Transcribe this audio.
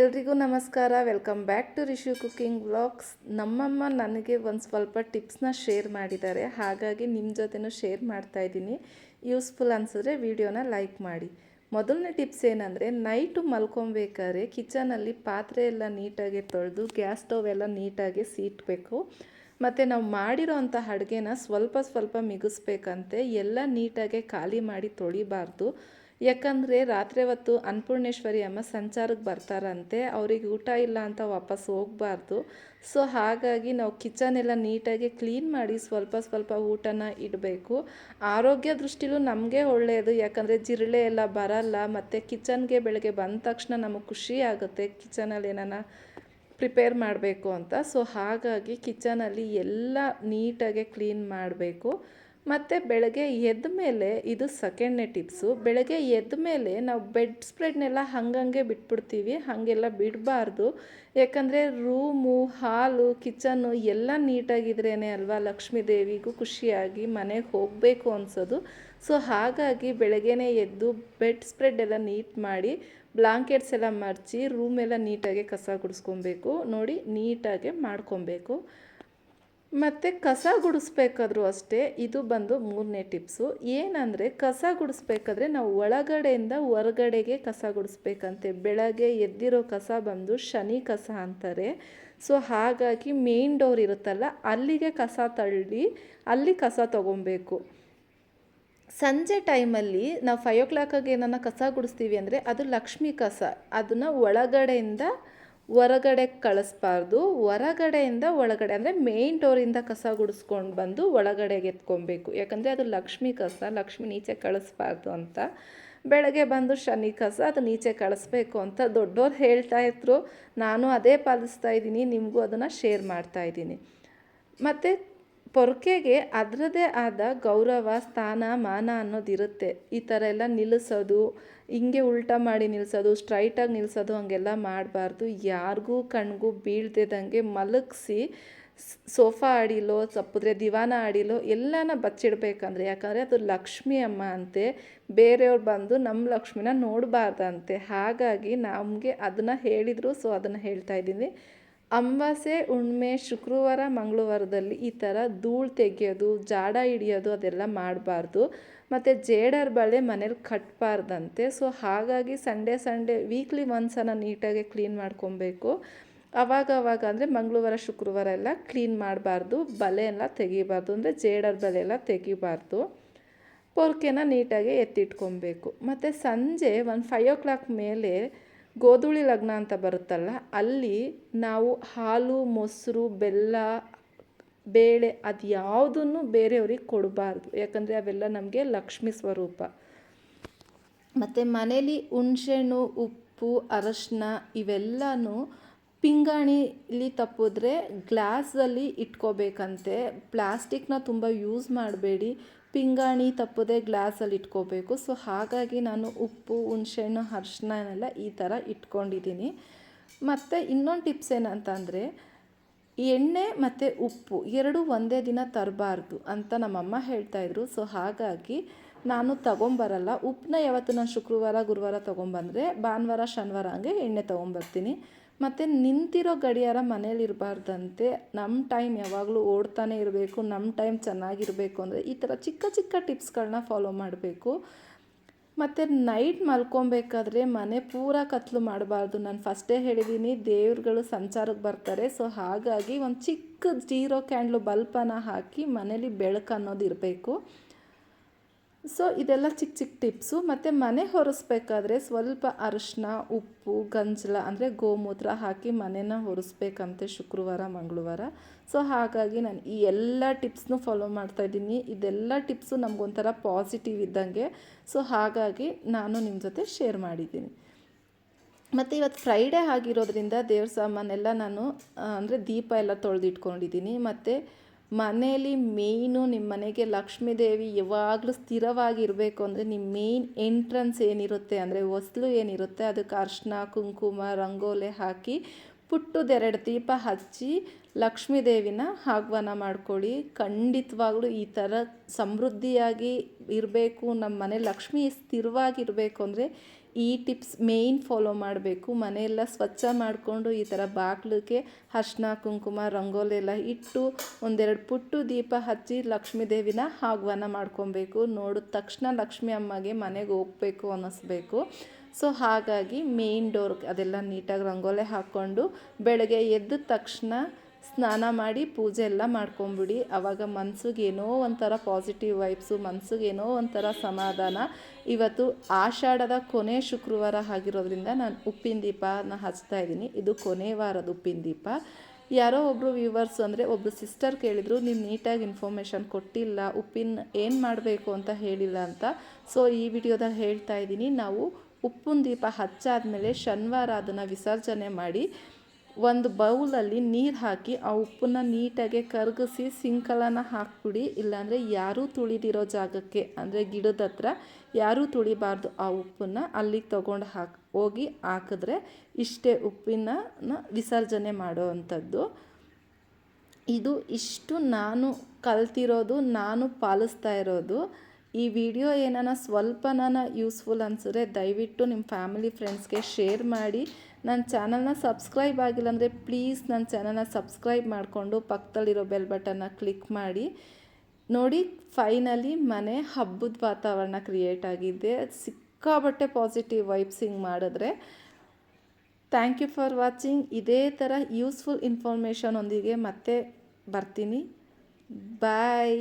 ಎಲ್ರಿಗೂ ನಮಸ್ಕಾರ. Welcome back to Rishu cooking vlogs ನಮ್ಮಮ್ಮ ನನಗೆ ಒಂದು ಸ್ವಲ್ಪ ಟಿಪ್ಸ್ನ ಶೇರ್ ಮಾಡಿದ್ದಾರೆ. ಹಾಗಾಗಿ ನಿಮ್ಮ ಜೊತೆನೂ ಶೇರ್ ಮಾಡ್ತಾ ಇದ್ದೀನಿ. ಯೂಸ್ಫುಲ್ ಅನಿಸಿದ್ರೆ ವಿಡಿಯೋನ ಲೈಕ್ ಮಾಡಿ. ಮೊದಲನೇ ಟಿಪ್ಸ್ ಏನಂದರೆ ನೈಟು ಮಲ್ಕೊಬೇಕಾದ್ರೆ ಕಿಚನಲ್ಲಿ ಪಾತ್ರೆ ಎಲ್ಲ ನೀಟಾಗಿ ತೊಳೆದು ಗ್ಯಾಸ್ ಸ್ಟವ್ ಎಲ್ಲ ನೀಟಾಗಿ ಸೀಟ್ಬೇಕು. ಮತ್ತು ನಾವು ಮಾಡಿರೋ ಅಂಥ ಅಡುಗೆನ ಸ್ವಲ್ಪ ಸ್ವಲ್ಪ ಮಿಗಿಸ್ಬೇಕಂತೆ. ಎಲ್ಲ ನೀಟಾಗಿ ಖಾಲಿ ಮಾಡಿ ತೊಳಿಬಾರ್ದು. ಯಾಕಂದರೆ ರಾತ್ರಿ ಹೊತ್ತು ಅನ್ನಪೂರ್ಣೇಶ್ವರಿ ಅಮ್ಮ ಸಂಚಾರಕ್ಕೆ ಬರ್ತಾರಂತೆ, ಅವ್ರಿಗೆ ಊಟ ಇಲ್ಲ ಅಂತ ವಾಪಸ್ ಹೋಗಬಾರ್ದು. ಸೊ ಹಾಗಾಗಿ ನಾವು ಕಿಚನ್ ಎಲ್ಲ ನೀಟಾಗಿ ಕ್ಲೀನ್ ಮಾಡಿ ಸ್ವಲ್ಪ ಸ್ವಲ್ಪ ಊಟನ ಇಡಬೇಕು. ಆರೋಗ್ಯ ದೃಷ್ಟಿಲೂ ನಮಗೆ ಒಳ್ಳೆಯದು, ಯಾಕಂದರೆ ಜಿರಳೆ ಎಲ್ಲ ಬರಲ್ಲ, ಮತ್ತು ಕಿಚನ್ಗೆ ಬೆಳಗ್ಗೆ ಬಂದ ತಕ್ಷಣ ನಮಗೆ ಖುಷಿ ಆಗುತ್ತೆ, ಕಿಚನಲ್ಲಿ ಏನಾನ ಪ್ರಿಪೇರ್ ಮಾಡಬೇಕು ಅಂತ. ಸೊ ಹಾಗಾಗಿ ಕಿಚನಲ್ಲಿ ಎಲ್ಲ ನೀಟಾಗಿ ಕ್ಲೀನ್ ಮಾಡಬೇಕು. ಮತ್ತು ಬೆಳಗ್ಗೆ ಎದ್ದ ಮೇಲೆ ಇದು ಸೆಕೆಂಡ್ನೇ ಟಿಪ್ಸು ಬೆಳಗ್ಗೆ ಎದ್ದ ಮೇಲೆ ನಾವು ಬೆಡ್ ಸ್ಪ್ರೆಡ್ನೆಲ್ಲ ಹಂಗಂಗೆ ಬಿಟ್ಬಿಡ್ತೀವಿ, ಹಾಗೆಲ್ಲ ಬಿಡಬಾರ್ದು. ಯಾಕಂದರೆ ರೂಮು ಹಾಲು ಕಿಚನ್ನು ಎಲ್ಲ ನೀಟಾಗಿದ್ರೇ ಅಲ್ವಾ ಲಕ್ಷ್ಮೀ ದೇವಿಗೂ ಖುಷಿಯಾಗಿ ಮನೆಗೆ ಹೋಗಬೇಕು ಅನ್ಸೋದು. ಸೊ ಹಾಗಾಗಿ ಬೆಳಗ್ಗೆನೇ ಎದ್ದು ಬೆಡ್ ಸ್ಪ್ರೆಡ್ ಎಲ್ಲ ನೀಟ್ ಮಾಡಿ ಬ್ಲಾಂಕೆಟ್ಸ್ ಎಲ್ಲ ಮರ್ಚಿ ರೂಮೆಲ್ಲ ನೀಟಾಗಿ ಕಸ ಗುಡಿಸ್ಕೊಬೇಕು. ನೋಡಿ, ನೀಟಾಗೆ ಮಾಡ್ಕೊಬೇಕು. ಮತ್ತು ಕಸ ಗುಡಿಸ್ಬೇಕಾದ್ರೂ ಅಷ್ಟೇ ಇದು ಬಂದು ಮೂರನೇ ಟಿಪ್ಸು. ಏನಂದರೆ ಕಸ ಗುಡಿಸ್ಬೇಕಾದ್ರೆ ನಾವು ಒಳಗಡೆಯಿಂದ ಹೊರಗಡೆಗೆ ಕಸ ಗುಡಿಸ್ಬೇಕಂತೆ. ಬೆಳಗ್ಗೆ ಎದ್ದಿರೋ ಕಸ ಬಂದು ಶನಿ ಕಸ ಅಂತಾರೆ. ಸೊ ಹಾಗಾಗಿ ಮೇನ್ ಡೋರ್ ಇರುತ್ತಲ್ಲ, ಅಲ್ಲಿಗೆ ಕಸ ತಳ್ಳಿ ಅಲ್ಲಿ ಕಸ ತೊಗೊಬೇಕು. ಸಂಜೆ ಟೈಮಲ್ಲಿ ನಾವು ಫೈವ್ ಓ ಕ್ಲಾಕಾಗಿ ಏನನ್ನ ಕಸ ಗುಡಿಸ್ತೀವಿ ಅಂದರೆ ಅದು ಲಕ್ಷ್ಮಿ ಕಸ. ಅದನ್ನು ಒಳಗಡೆಯಿಂದ ಹೊರಗಡೆ ಕಳಿಸ್ಬಾರ್ದು. ಹೊರಗಡೆಯಿಂದ ಒಳಗಡೆ, ಅಂದರೆ ಮೇಯ್ನ್ ಡೋರಿಂದ ಕಸ ಗುಡಿಸ್ಕೊಂಡು ಬಂದು ಒಳಗಡೆಗೆ ಎತ್ಕೊಬೇಕು. ಯಾಕಂದರೆ ಅದು ಲಕ್ಷ್ಮಿ ಕಸ, ಲಕ್ಷ್ಮಿ ನೀಚೆ ಕಳಿಸ್ಬಾರ್ದು ಅಂತ. ಬೆಳಗ್ಗೆ ಬಂದು ಶನಿ ಕಸ, ಅದು ನೀಚೆ ಕಳಿಸ್ಬೇಕು ಅಂತ ದೊಡ್ಡವ್ರು ಹೇಳ್ತಾ ಇದ್ರು. ನಾನು ಅದೇ ಪಾಲಿಸ್ತಾ ಇದ್ದೀನಿ, ನಿಮಗೂ ಅದನ್ನು ಶೇರ್ ಮಾಡ್ತಾ ಇದ್ದೀನಿ. ಮತ್ತು ಪೊರ್ಕೆಗೆ ಅದರದ್ದೇ ಆದ ಗೌರವ, ಸ್ಥಾನ, ಮಾನ ಅನ್ನೋದಿರುತ್ತೆ. ಈ ಥರ ಎಲ್ಲ ನಿಲ್ಲಿಸೋದು, ಹಿಂಗೆ ಉಲ್ಟಾ ಮಾಡಿ ನಿಲ್ಲಿಸೋದು ಸ್ಟ್ರೈಟಾಗಿ ನಿಲ್ಲಿಸೋದು ಹಾಗೆಲ್ಲ ಮಾಡಬಾರ್ದು. ಯಾರಿಗೂ ಕಣ್ಗೂ ಬೀಳ್ದಿದ್ದಂಗೆ ಮಲಗಿಸಿ ಸೋಫಾ ಆಡಿಲೋ ತಪ್ಪಿದ್ರೆ ದಿವಾನ ಆಡಿಲೋ ಎಲ್ಲನ ಬಚ್ಚಿಡ್ಬೇಕಂದ್ರೆ, ಯಾಕಂದರೆ ಅದು ಲಕ್ಷ್ಮಿ ಅಮ್ಮ ಅಂತೆ, ಬೇರೆಯವ್ರು ಬಂದು ನಮ್ಮ ಲಕ್ಷ್ಮಿನ ನೋಡಬಾರ್ದಂತೆ. ಹಾಗಾಗಿ ನಮಗೆ ಅದನ್ನು ಹೇಳಿದರು ಸೊ ಅದನ್ನು ಹೇಳ್ತಾ ಇದ್ದೀನಿ. ಅಮಾವಾಸ್ಯೆ ಹುಣ್ಮೆ ಶುಕ್ರವಾರ, ಮಂಗಳವಾರದಲ್ಲಿ ಈ ಥರ ಧೂಳು ತೆಗೆಯೋದು, ಜಾಡ ಹಿಡಿಯೋದು ಅದೆಲ್ಲ ಮಾಡಬಾರ್ದು. ಮತ್ತು ಜೇಡರ್ ಬಳೆ ಮನೇಲಿ ಕಟ್ಟಬಾರ್ದಂತೆ ಸೊ, ಹಾಗಾಗಿ ಸಂಡೇ ಸಂಡೇ ವೀಕ್ಲಿ ಒಂದ್ಸಲ ನೀಟಾಗಿ ಕ್ಲೀನ್ ಮಾಡ್ಕೊಬೇಕು. ಅವಾಗ ಅವಾಗ ಅಂದರೆ ಮಂಗಳವಾರ, ಶುಕ್ರವಾರ ಎಲ್ಲ ಕ್ಲೀನ್ ಮಾಡಬಾರ್ದು. ಬಲೆ ಎಲ್ಲ ತೆಗಿಬಾರ್ದು. ಅಂದರೆ ಜೇಡರ್ ಬಲೆ ಎಲ್ಲ ತೆಗಿಬಾರ್ದು. ಪೊರ್ಕೆನ ನೀಟಾಗಿ ಎತ್ತಿಟ್ಕೊಬೇಕು. ಮತ್ತು ಸಂಜೆ ಒಂದು ಫೈವ್ ಓ ಕ್ಲಾಕ್ ಮೇಲೆ ಗೋಧೂಳಿ ಲಗ್ನ ಅಂತ ಬರುತ್ತಲ್ಲ, ಅಲ್ಲಿ ನಾವು ಹಾಲು, ಮೊಸರು, ಬೆಲ್ಲ, ಬೇಳೆ ಅದು ಯಾವುದನ್ನು ಬೇರೆಯವ್ರಿಗೆ ಕೊಡಬಾರ್ದು. ಯಾಕಂದರೆ ಅವೆಲ್ಲ ನಮಗೆ ಲಕ್ಷ್ಮಿ ಸ್ವರೂಪ. ಮತ್ತು ಮನೇಲಿ ಹುಣ್ಸೆಹಣ್ಣು, ಉಪ್ಪು, ಅರಶಿನ ಇವೆಲ್ಲನೂ ಪಿಂಗಾಣಿಲಿ ತಪ್ಪಿದ್ರೆ ಗ್ಲಾಸಲ್ಲಿ ಇಟ್ಕೋಬೇಕಂತೆ. ಪ್ಲಾಸ್ಟಿಕ್ನ ತುಂಬ ಯೂಸ್ ಮಾಡಬೇಡಿ. ಪಿಂಗಾಣಿ ತಪ್ಪದೆ ಗ್ಲಾಸಲ್ಲಿ ಇಟ್ಕೋಬೇಕು. ಸೊ, ಹಾಗಾಗಿ ನಾನು ಉಪ್ಪು, ಹುಣ್ಸೆಹಣ್ಣು ಅರ್ಶಿನನೆಲ್ಲ ಈ ಥರ ಇಟ್ಕೊಂಡಿದ್ದೀನಿ. ಮತ್ತು ಇನ್ನೊಂದು ಟಿಪ್ಸ್ ಏನಂತಂದರೆ ಎಣ್ಣೆ ಮತ್ತು ಉಪ್ಪು ಎರಡು ಒಂದೇ ದಿನ ತರಬಾರ್ದು ಅಂತ ನಮ್ಮಮ್ಮ ಹೇಳ್ತಾಯಿದ್ರು ಸೊ, ಹಾಗಾಗಿ ನಾನು ತೊಗೊಂಬರಲ್ಲ. ಉಪ್ಪನ್ನ ಯಾವತ್ತು ನಾನು ಶುಕ್ರವಾರ, ಗುರುವಾರ ತೊಗೊಂಬಂದರೆ ಭಾನುವಾರ, ಶನಿವಾರ ಹಂಗೆ ಎಣ್ಣೆ ತೊಗೊಂಬರ್ತೀನಿ. ಮತ್ತು ನಿಂತಿರೋ ಗಡಿಯಾರ ಮನೇಲಿರಬಾರ್ದಂತೆ ನಮ್ಮ ಟೈಮ್ ಯಾವಾಗಲೂ ಓಡ್ತಾನೆ ಇರಬೇಕು ನಮ್ಮ ಟೈಮ್ ಚೆನ್ನಾಗಿರಬೇಕು ಅಂದರೆ ಈ ಥರ ಚಿಕ್ಕ ಚಿಕ್ಕ ಟಿಪ್ಸ್ಗಳನ್ನ ಫಾಲೋ ಮಾಡಬೇಕು. ಮತ್ತು ನೈಟ್ ಮಲ್ಕೊಬೇಕಾದ್ರೆ ಮನೆ ಪೂರ ಕತ್ಲು ಮಾಡಬಾರ್ದು. ನಾನು ಫಸ್ಟೇ ಹೇಳಿದ್ದೀನಿ ದೇವ್ರುಗಳು ಸಂಚಾರಕ್ಕೆ ಬರ್ತಾರೆ. ಸೊ ಹಾಗಾಗಿ ಒಂದು ಚಿಕ್ಕ ಜೀರೋ ಕ್ಯಾಂಡ್ಲು ಬಲ್ಪನ ಹಾಕಿ ಮನೇಲಿ ಬೆಳಕು ಅನ್ನೋದು ಇರಬೇಕು. ಸೊ ಇದೆಲ್ಲ ಚಿಕ್ಕ ಚಿಕ್ಕ ಟಿಪ್ಸು. ಮತ್ತು ಮನೆ ಹೊರಿಸ್ಬೇಕಾದ್ರೆ ಸ್ವಲ್ಪ ಅರಶಿನ, ಉಪ್ಪು, ಗಂಜಲ, ಅಂದರೆ ಗೋಮೂತ್ರ ಹಾಕಿ ಮನೆನ ಹೊರಿಸ್ಬೇಕಂತೆ ಶುಕ್ರವಾರ, ಮಂಗಳವಾರ. ಸೊ ಹಾಗಾಗಿ ನಾನು ಈ ಎಲ್ಲ ಟಿಪ್ಸ್ನು ಫಾಲೋ ಮಾಡ್ತಾಯಿದ್ದೀನಿ ಇದೆಲ್ಲ ಟಿಪ್ಸು ನಮಗೊಂಥರ ಪಾಸಿಟಿವ್ ಇದ್ದಂಗೆ. ಸೊ ಹಾಗಾಗಿ ನಾನು ನಿಮ್ಮ ಜೊತೆ ಶೇರ್ ಮಾಡಿದ್ದೀನಿ. ಮತ್ತು ಇವತ್ತು ಫ್ರೈಡೇ ಆಗಿರೋದ್ರಿಂದ ದೇವ್ರ ಸಾಮಾನೆಲ್ಲ ನಾನು ಅಂದರೆ ದೀಪ ಎಲ್ಲ ತೊಳೆದಿಟ್ಕೊಂಡಿದ್ದೀನಿ. ಮತ್ತು ಮನೆಯಲ್ಲಿ ಮೇಯ್ನು ನಿಮ್ಮ ಮನೆಗೆ ಲಕ್ಷ್ಮೀ ದೇವಿ ಯಾವಾಗಲೂ ಸ್ಥಿರವಾಗಿರಬೇಕು ಅಂದರೆ ನಿಮ್ಮ ಮೇಯ್ನ್ ಎಂಟ್ರೆನ್ಸ್ ಏನಿರುತ್ತೆ ಅಂದರೆ ಹೊಸ್ಲು ಏನಿರುತ್ತೆ ಅದಕ್ಕೆ ಅರ್ಶಿನ ಕುಂಕುಮ, ರಂಗೋಲೆ ಹಾಕಿ ಪುಟ್ಟದೆರಡು ದೀಪ ಹಚ್ಚಿ ಲಕ್ಷ್ಮೀ ದೇವಿನ ಆಹ್ವಾನ ಮಾಡ್ಕೊಳ್ಳಿ. ಖಂಡಿತವಾಗ್ಲೂ ಈ ಥರ ಸಮೃದ್ಧಿಯಾಗಿ ಇರಬೇಕು. ನಮ್ಮ ಮನೆ ಲಕ್ಷ್ಮಿ ಸ್ಥಿರವಾಗಿರಬೇಕು ಅಂದರೆ ಈ ಟಿಪ್ಸ್ ಮೇಯ್ನ್ ಫಾಲೋ ಮಾಡಬೇಕು. ಮನೆಯೆಲ್ಲ ಸ್ವಚ್ಛ ಮಾಡಿಕೊಂಡು ಈ ಥರ ಬಾಗಿಲಿಗೆ ಅರ್ಶಿನ ಕುಂಕುಮ, ರಂಗೋಲಿ ಎಲ್ಲ ಇಟ್ಟು ಒಂದೆರಡು ಪುಟ್ಟು ದೀಪ ಹಚ್ಚಿ ಲಕ್ಷ್ಮೀ ದೇವಿನ ಆಹ್ವಾನ ಮಾಡ್ಕೊಬೇಕು. ನೋಡಿದ ತಕ್ಷಣ ಲಕ್ಷ್ಮೀ ಅಮ್ಮಗೆ ಮನೆಗೆ ಹೋಗಬೇಕು ಅನ್ನಿಸ್ಬೇಕು. ಸೊ, ಹಾಗಾಗಿ ಮೇಯ್ನ್ ಡೋರ್ ಅದೆಲ್ಲ ನೀಟಾಗಿ ರಂಗೋಲೆ ಹಾಕ್ಕೊಂಡು ಬೆಳಗ್ಗೆ ಎದ್ದ ತಕ್ಷಣ ಸ್ನಾನ ಮಾಡಿ ಪೂಜೆ ಎಲ್ಲ ಮಾಡ್ಕೊಂಬಿಡಿ. ಆವಾಗ ಮನ್ಸಿಗೆ ಏನೋ ಒಂಥರ ಪಾಸಿಟಿವ್ ವೈಬ್ಸು ಮನ್ಸಿಗೆ ಏನೋ ಒಂಥರ ಸಮಾಧಾನ. ಇವತ್ತು ಆಷಾಢದ ಕೊನೆ ಶುಕ್ರವಾರ ಆಗಿರೋದ್ರಿಂದ ನಾನು ಉಪ್ಪಿನ ದೀಪನ ಹಚ್ತಾ ಇದ್ದೀನಿ. ಇದು ಕೊನೆ ವಾರದ ಉಪ್ಪಿನ ದೀಪ. ಯಾರೋ ಒಬ್ಬರು ವ್ಯೂವರ್ಸ್ ಅಂದರೆ ಒಬ್ಬರು ಸಿಸ್ಟರ್ ಕೇಳಿದರು ನೀವು ನೀಟಾಗಿ ಇನ್ಫಾರ್ಮೇಷನ್ ಕೊಟ್ಟಿಲ್ಲ, ಉಪ್ಪಿನ ಏನು ಮಾಡಬೇಕು ಅಂತ ಹೇಳಿಲ್ಲ ಅಂತ. ಸೊ ಈ ವಿಡಿಯೋದಲ್ಲಿ ಹೇಳ್ತಾ ಇದ್ದೀನಿ. ನಾವು ಉಪ್ಪಿನ ದೀಪ ಹಚ್ಚಾದಮೇಲೆ ಶನಿವಾರ ಅದನ್ನು ವಿಸರ್ಜನೆ ಮಾಡಿ ಒಂದು ಬೌಲಲ್ಲಿ ನೀರು ಹಾಕಿ, ಆ ಉಪ್ಪನ್ನ ನೀಟಾಗಿ ಕರಗಿಸಿ ಸಿಂಕಲನ ಹಾಕ್ಬಿಡಿ. ಇಲ್ಲಾಂದರೆ ಯಾರೂ ತುಳಿದಿರೋ ಜಾಗಕ್ಕೆ, ಅಂದರೆ ಗಿಡದ ಹತ್ರ ಯಾರೂ ತುಳಿಬಾರ್ದು ಆ ಉಪ್ಪನ್ನು ಅಲ್ಲಿಗೆ ತೊಗೊಂಡು ಹಾಕಿ, ಹೋಗಿ ಹಾಕಿದ್ರೆ ಇಷ್ಟೇ ಉಪ್ಪಿನ ವಿಸರ್ಜನೆ ಮಾಡೋ ಅಂಥದ್ದು. ಇದು ಇಷ್ಟು ನಾನು ಕಲ್ತಿರೋದು, ನಾನು ಪಾಲಿಸ್ತಾ ಇರೋದು. ಈ ವಿಡಿಯೋ ಏನಾನ ಸ್ವಲ್ಪನಾನ ಯೂಸ್ಫುಲ್ ಅನಿಸಿದ್ರೆ ದಯವಿಟ್ಟು ನಿಮ್ಮ ಫ್ಯಾಮಿಲಿ ಫ್ರೆಂಡ್ಸ್ಗೆ ಶೇರ್ ಮಾಡಿ. ನನ್ನ ಚಾನಲ್ನ ಸಬ್ಸ್ಕ್ರೈಬ್ ಆಗಿಲ್ಲ ಅಂದರೆ ಪ್ಲೀಸ್ ನನ್ನ ಚಾನಲ್ನ ಸಬ್ಸ್ಕ್ರೈಬ್ ಮಾಡಿಕೊಂಡು ಪಕ್ಕದಲ್ಲಿರೋ ಬೆಲ್ ಬಟನ್ನ ಕ್ಲಿಕ್ ಮಾಡಿ. ನೋಡಿ, ಫೈನಲಿ ಮನೆ ಹಬ್ಬದ ವಾತಾವರಣ ಕ್ರಿಯೇಟ್ ಆಗಿದೆ. ಸಿಕ್ಕಾಬಟ್ಟೆ ಪಾಸಿಟಿವ್ ವೈಬ್ಸ್ ಹಿಂಗೆ ಮಾಡಿದ್ರೆ. Thank you for watching. ಇದೇ ಥರ ಯೂಸ್ಫುಲ್ ಇನ್ಫಾರ್ಮೇಷನ್ ಒಂದಿಗೆ ಮತ್ತೆ ಬರ್ತೀನಿ. ಬಾಯ್.